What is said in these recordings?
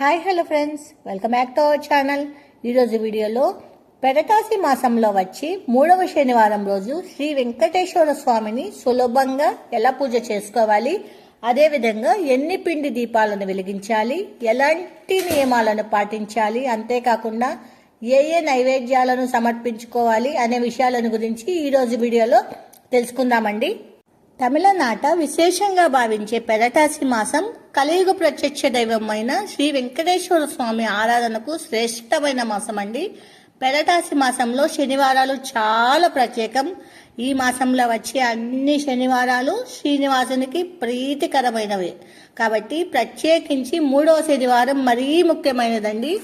Hi hello friends. Welcome back to our channel. ఈరోజు వీడియోలో పెడకాసి మాసంలో వచ్చి మూడవ శనివారం రోజు శ్రీ వెంకటేశ్వర స్వామిని సులభంగా ఎలా పూజ చేసుకోవాలి? అదేవిధంగా ఎన్ని పిండి దీపాలను వెలిగించాలి? ఎలాంటి నియమాలను పాటించాలి? అంతేకాకుండా ఏ ఏ నైవేద్యాలను సమర్పించుకోవాలి? అనే విషయాలను గురించి ఈరోజు వీడియోలో తెలుసుకుందామండి. తమిళనాట విశేషంగా భావించే పెరటాసి మాసం కలియుగ ప్రత్యక్ష దైవమైన శ్రీ వెంకటేశ్వర స్వామి ఆరాధనకు శ్రేష్టమైన మాసం అండి పెరటాసి మాసంలో శనివారాలు చాలా ప్రత్యేకం. ఈ మాసంలో వచ్చే అన్ని శనివారాలు శ్రీనివాసునికి ప్రీతికరమైనవి. కాబట్టి ప్రత్యేకించి మూడవ శనివారం మరీ ముఖ్యమైనదండి.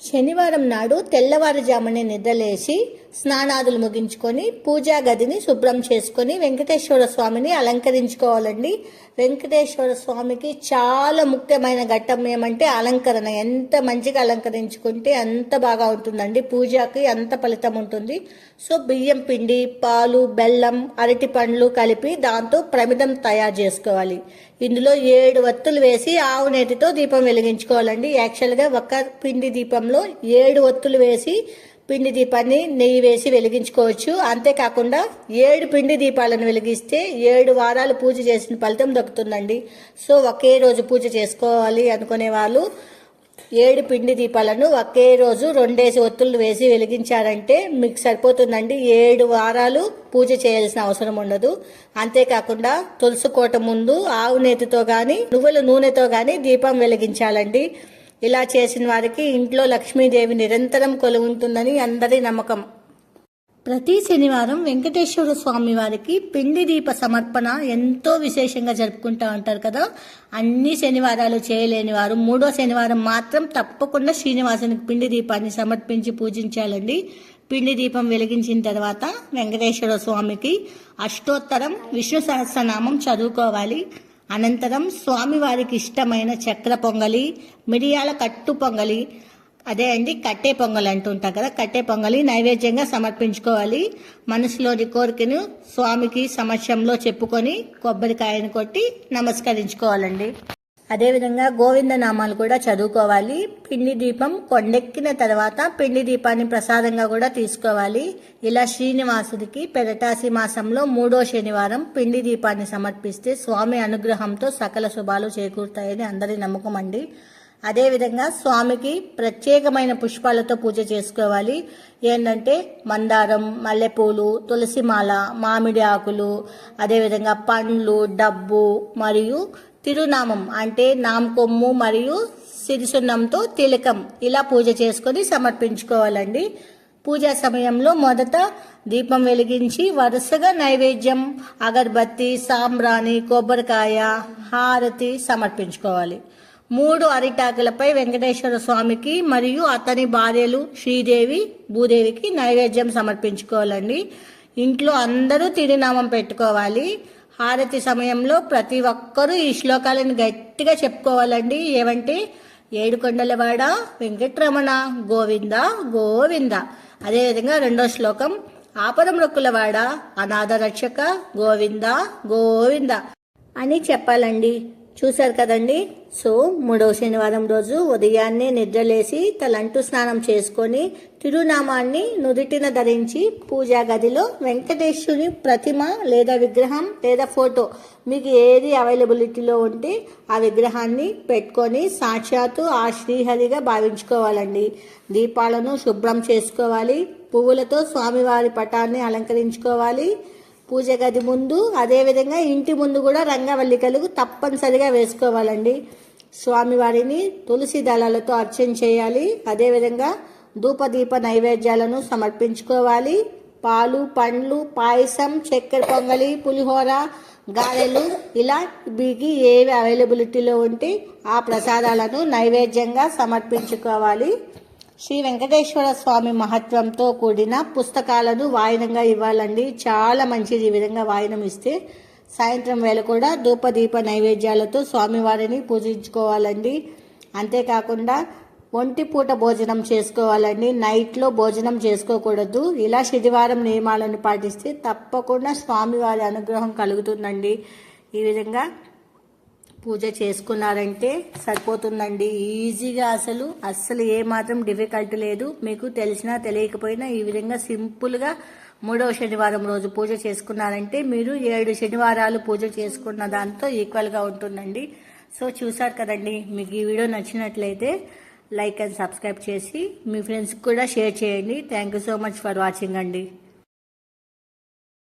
శనివారం నాడు తెల్లవారుజామునే నిద్రలేసి స్నానాదులు ముగించుకొని పూజా గదిని శుభ్రం చేసుకొని వెంకటేశ్వర స్వామిని అలంకరించుకోవాలండి. వెంకటేశ్వర స్వామికి చాలా ముఖ్యమైన ఘట్టం ఏమంటే అలంకరణ. ఎంత మంచిగా అలంకరించుకుంటే అంత బాగా ఉంటుందండి. పూజకి అంత ఫలితం ఉంటుంది. సో బియ్యం పిండి పాలు బెల్లం అరటి పండ్లు కలిపి దాంతో ప్రమిదం తయారు చేసుకోవాలి. ఇందులో ఏడు వత్తులు వేసి ఆవు నేటితో దీపం వెలిగించుకోవాలండి. యాక్చువల్గా ఒక పిండి దీపంలో ఏడు వత్తులు వేసి పిండి దీపాన్ని నెయ్యి వేసి వెలిగించుకోవచ్చు. అంతేకాకుండా ఏడు పిండి దీపాలను వెలిగిస్తే ఏడు వారాలు పూజ చేసిన ఫలితం దక్కుతుందండి. సో ఒకే రోజు పూజ చేసుకోవాలి అనుకునే వాళ్ళు ఏడు పిండి దీపాలను ఒకే రోజు రెండేసి ఒత్తులు వేసి వెలిగించారంటే మీకు సరిపోతుందండి. ఏడు వారాలు పూజ చేయాల్సిన అవసరం ఉండదు. అంతేకాకుండా తులసి కోట ముందు ఆవు నేతితో కానీ నువ్వుల నూనెతో కానీ దీపం వెలిగించాలండి. ఇలా చేసిన వారికి ఇంట్లో లక్ష్మీదేవి నిరంతరం కొలువుంటుందని అందరి నమ్మకం. ప్రతి శనివారం వెంకటేశ్వర స్వామి వారికి పిండి దీప సమర్పణ ఎంతో విశేషంగా జరుపుకుంటా ఉంటారు కదా. అన్ని శనివారాలు చేయలేని వారు మూడో శనివారం మాత్రం తప్పకుండా శ్రీనివాసునికి పిండి దీపాన్ని సమర్పించి పూజించాలండి. పిండి దీపం వెలిగించిన తర్వాత వెంకటేశ్వర స్వామికి అష్టోత్తరం విష్ణు సహస్రనామం చదువుకోవాలి. అనంతరం స్వామివారికి ఇష్టమైన చక్ర పొంగలి మిరియాల కట్టు పొంగలి అదే అండి కట్టే పొంగల్ అంటుంటాం కదా కట్టే పొంగలి నైవేద్యంగా సమర్పించుకోవాలి. మనసులోని కోరికను స్వామికి సమక్షంలో చెప్పుకొని కొబ్బరికాయను కొట్టి నమస్కరించుకోవాలండి. అదేవిధంగా గోవింద నామాలు కూడా చదువుకోవాలి. పిండి దీపం కొండెక్కిన తర్వాత పిండి దీపాన్ని ప్రసాదంగా కూడా తీసుకోవాలి. ఇలా శ్రీనివాసుడికి పెరటాసి మాసంలో మూడో శనివారం పిండి దీపాన్ని సమర్పిస్తే స్వామి అనుగ్రహంతో సకల శుభాలు చేకూరుతాయని అందరి నమ్మకం అండి. అదేవిధంగా స్వామికి ప్రత్యేకమైన పుష్పాలతో పూజ చేసుకోవాలి. ఏంటంటే మందారం మల్లెపూలు తులసిమాల మామిడి ఆకులు అదేవిధంగా పండ్లు డబ్బు మరియు తిరునామం అంటే నామకొమ్ము మరియు సిరిసున్నంతో తిలకం. ఇలా పూజ చేసుకొని సమర్పించుకోవాలండి. పూజా సమయంలో మొదట దీపం వెలిగించి వరుసగా నైవేద్యం అగర్బత్తి సాంబ్రాణి కొబ్బరికాయ హారతి సమర్పించుకోవాలి. మూడు అరిటాకులపై వెంకటేశ్వర స్వామికి మరియు అతని భార్యలు శ్రీదేవి భూదేవికి నైవేద్యం సమర్పించుకోవాలండి. ఇంట్లో అందరూ తిరునామం పెట్టుకోవాలి. హారతి సమయంలో ప్రతి ఒక్కరూ ఈ శ్లోకాలను గట్టిగా చెప్పుకోవాలండి. ఏమంటే ఏడుకొండలవాడ వెంకట్రమణ గోవింద గోవింద. అదేవిధంగా రెండో శ్లోకం ఆపదం అనాథ రక్షక గోవింద గోవింద అని చెప్పాలండి. చూశారు కదండి? సో మూడవ శనివారం రోజు ఉదయాన్నే నిద్రలేసి తలంటు స్నానం చేసుకొని తిరునామాన్ని నుదుటిన ధరించి పూజా గదిలో వెంకటేశ్వరుని ప్రతిమ లేదా విగ్రహం లేదా ఫోటో మీకు ఏది అవైలబిలిటీలో ఉంటే ఆ విగ్రహాన్ని పెట్టుకొని సాక్షాత్తు ఆ శ్రీహరిగా భావించుకోవాలండి. దీపాలను శుభ్రం చేసుకోవాలి. పువ్వులతో స్వామివారి పటాన్ని అలంకరించుకోవాలి. పూజ గది ముందు అదేవిధంగా ఇంటి ముందు కూడా రంగవల్లికలు తప్పనిసరిగా వేసుకోవాలండి. స్వామివారిని తులసి దళాలతో అర్చన చేయాలి. అదేవిధంగా ధూపదీప నైవేద్యాలను సమర్పించుకోవాలి. పాలు పండ్లు పాయసం చక్కెర పొంగలి పులిహోర గారెలు ఇలా మీకు ఏవి అవైలబిలిటీలో ఉంటే ఆ ప్రసాదాలను నైవేద్యంగా సమర్పించుకోవాలి. శ్రీ వెంకటేశ్వర స్వామి మహత్వంతో కూడిన పుస్తకాలను వాయినంగా ఇవ్వాలండి. చాలా మంచిది ఈ విధంగా వాయినం ఇస్తే. సాయంత్రం వేళ కూడా ధూపదీప నైవేద్యాలతో స్వామివారిని పూజించుకోవాలండి. అంతేకాకుండా ఒంటి పూట భోజనం చేసుకోవాలండి. నైట్లో భోజనం చేసుకోకూడదు. ఇలా శనివారం నియమాలను పాటిస్తే తప్పకుండా స్వామివారి అనుగ్రహం కలుగుతుందండి. ఈ విధంగా పూజ చేసుకున్నారంటే సరిపోతుందండి. ఈజీగా అసలు అస్సలు ఏ మాత్రం డిఫికల్ట్ లేదు. మీకు తెలిసినా తెలియకపోయినా ఈ విధంగా సింపుల్గా మూడవ శనివారం రోజు పూజ చేసుకున్నారంటే మీరు ఏడు శనివారాలు పూజ చేసుకున్న దాంతో ఈక్వల్గా ఉంటుందండి. సో చూసారు కదండి మీకు ఈ వీడియో నచ్చినట్లయితే లైక్ అండ్ సబ్స్క్రైబ్ చేసి మీ ఫ్రెండ్స్కి కూడా షేర్ చేయండి. Thank you so much for watching అండి.